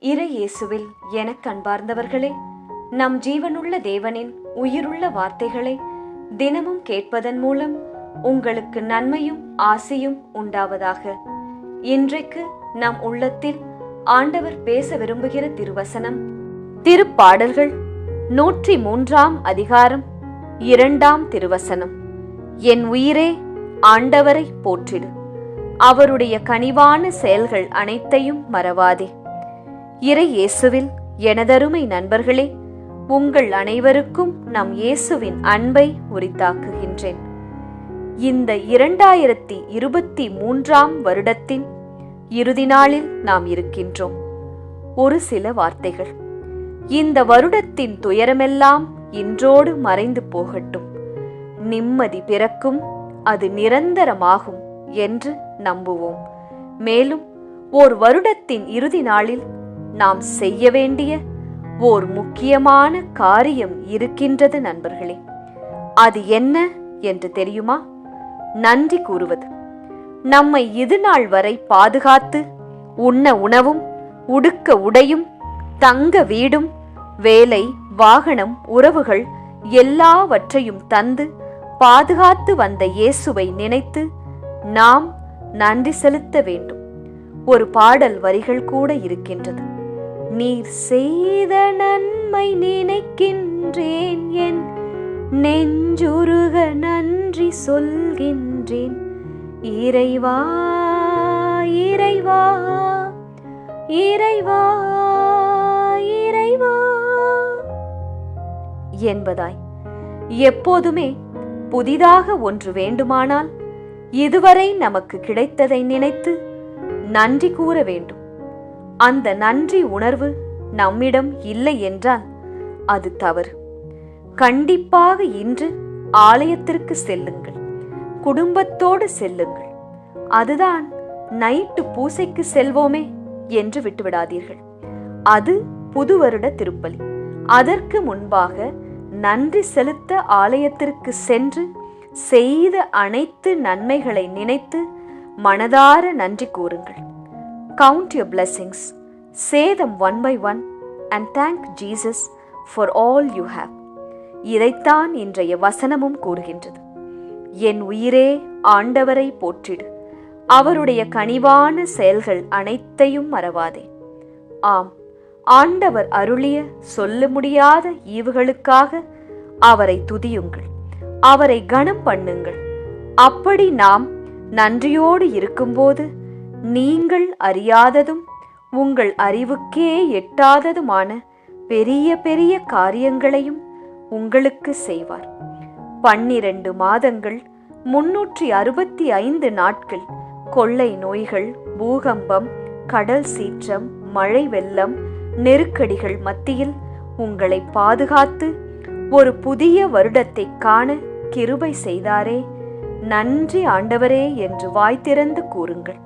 இறை இயேசுவில் எனக் கண்பார்ந்தவர்களே நம் ஜீவனுள்ள தேவனின் உயிருள்ள வார்த்தைகளை தினமும் கேட்பதன் மூலம் உங்களுக்கு நன்மையும் ஆசையும் உண்டாவதாக. இன்றைக்கு நம் உள்ளத்தில் ஆண்டவர் பேச விரும்புகிற திருவசனம் திருப்பாடல்கள் நூற்றி மூன்றாம் அதிகாரம் இரண்டாம் திருவசனம். என் உயிரே ஆண்டவரை போற்றிடு. அவருடைய கனிவான செயல்கள் அனைத்தையும் மறவாதே. இறை இயேசுவில் எனதருமை நண்பர்களே உங்கள் அனைவருக்கும் நம் இயேசுவின் அன்பை உரித்தாக்குகின்றேன். இந்த இரண்டாயிரத்தி இருபத்தி மூன்றாம் வருடத்தின் இறுதி நாளில் நாம் இருக்கின்றோம். ஒரு சில வார்த்தைகள். இந்த வருடத்தின் துயரமெல்லாம் இன்றோடு மறைந்து போகட்டும். நிம்மதி பிறக்கும் அது நிரந்தரமாகும் என்று நம்புவோம். மேலும் ஓர் வருடத்தின் இறுதி நாளில் நாம் செய்ய வேண்டிய ஓர் முக்கியமான காரியம் இருக்கின்றது நண்பர்களே. அது என்ன என்று தெரியுமா? நன்றி கூறுவது. நம்மை இது நாள் வரை பாதுகாத்து உண்ண உணவும் உடுக்க உடையும் தங்க வீடும் வேலை வாகனம் உறவுகள் எல்லாவற்றையும் தந்து பாதுகாத்து வந்த இயேசுவை நினைத்து நாம் நன்றி செலுத்த வேண்டும். ஒரு பாடல் வரிகள் கூட இருக்கின்றது. நீர் செய்த நன்மை நினைக்கின்றேன் என் நெஞ்சுருக நன்றி சொல்கின்றேன். இறைவா இறைவா இறைவா இறைவா என்பதாய். எப்போதுமே புதிதாக ஒன்று வேண்டுமானால் இதுவரை நமக்கு கிடைத்ததை நினைத்து நன்றி கூற வேண்டும். அந்த நன்றி உணர்வு நம்மிடம் இல்லை என்றால் அது தவறு. கண்டிப்பாக இன்று ஆலயத்திற்கு செல்லுங்கள். குடும்பத்தோடு செல்லுங்கள். அதுதான் நைட்டு பூசைக்கு செல்வோமே என்று விட்டுவிடாதீர்கள். அது புது வருட திருப்பலி. அதற்கு முன்பாக நன்றி செலுத்த ஆலயத்திற்கு சென்று செய்த அனைத்து நன்மைகளை நினைத்து மனதார நன்றி கூறுங்கள். கவுண்ட் யுவர் பிளெஸிங்ஸ் சேதம் one by one and thank Jesus for all you have இதைத்தான் இன்றைய வசனமும் கூறுகின்றது. என் உயிரே ஆண்டவரை போற்றிடு. அவருடைய கனிவான செயல்கள் அனைத்தையும் மறவாதே. ஆம் ஆண்டவர் அருளிய சொல்ல முடியாத ஈவுகளுக்காக அவரை துதியுங்கள். அவரை கனம் பண்ணுங்கள். அப்படி நாம் நன்றியோடு இருக்கும்போது நீங்கள் அறியாததும் உங்கள் அறிவுக்கே எட்டாததுமான பெரிய பெரிய காரியங்களையும் உங்களுக்கு செய்வார். பன்னிரண்டு மாதங்கள் முன்னூற்றி அறுபத்தி ஐந்து நாட்கள் கொள்ளை நோய்கள் பூகம்பம் கடல் சீற்றம் மழை வெள்ளம் நெருக்கடிகள் மத்தியில் உங்களை பாதுகாத்து ஒரு புதிய வருடத்தை காண கிருபை செய்தாரே. நன்றி ஆண்டவரே என்று வாய் திறந்து கூறுங்கள்.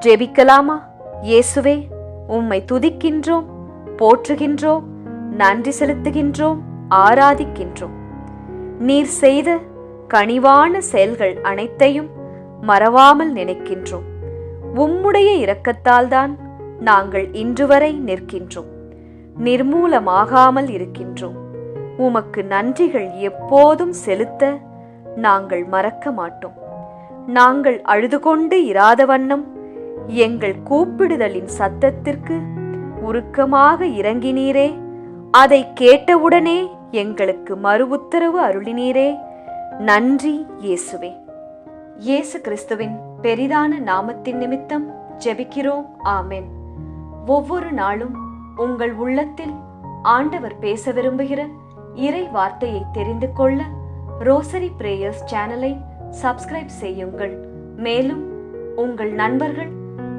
ஜெபிக்கலாமா? இயேசுவே உம்மை துதிக்கின்றோம் போற்றுகின்றோம் நன்றி செலுத்துகின்றோம் ஆராதிக்கின்றோம். நீர் செய்த கனிவான செயல்கள் அனைத்தையும் மறவாமல் நினைக்கின்றோம். உம்முடைய இரக்கத்தால்தான் நாங்கள் இன்று வரை நிற்கின்றோம். நிர்மூலமாகாமல் இருக்கின்றோம். உமக்கு நன்றிகள் எப்போதும் செலுத்த நாங்கள் மறக்க மாட்டோம். நாங்கள் அழுது கொண்டு இராத வண்ணம் எங்கள் கூப்பிடுதலின் சத்தத்திற்கு உருக்கமாக இறங்கினீரே. அதை கேட்டவுடனே எங்களுக்கு மறு உத்தரவு அருளினீரே. நன்றி இயேசுவே. இயேசு கிறிஸ்துவின் பெரிதான நாமத்தின் நிமித்தம் ஜெபிக்கிறோம். ஆமென். ஒவ்வொரு நாளும் உங்கள் உள்ளத்தில் ஆண்டவர் பேச விரும்புகிற இறை வார்த்தையை தெரிந்து கொள்ள ரோசரி பிரேயர்ஸ் சேனலை சப்ஸ்கிரைப் செய்யுங்கள். மேலும் உங்கள் நண்பர்கள்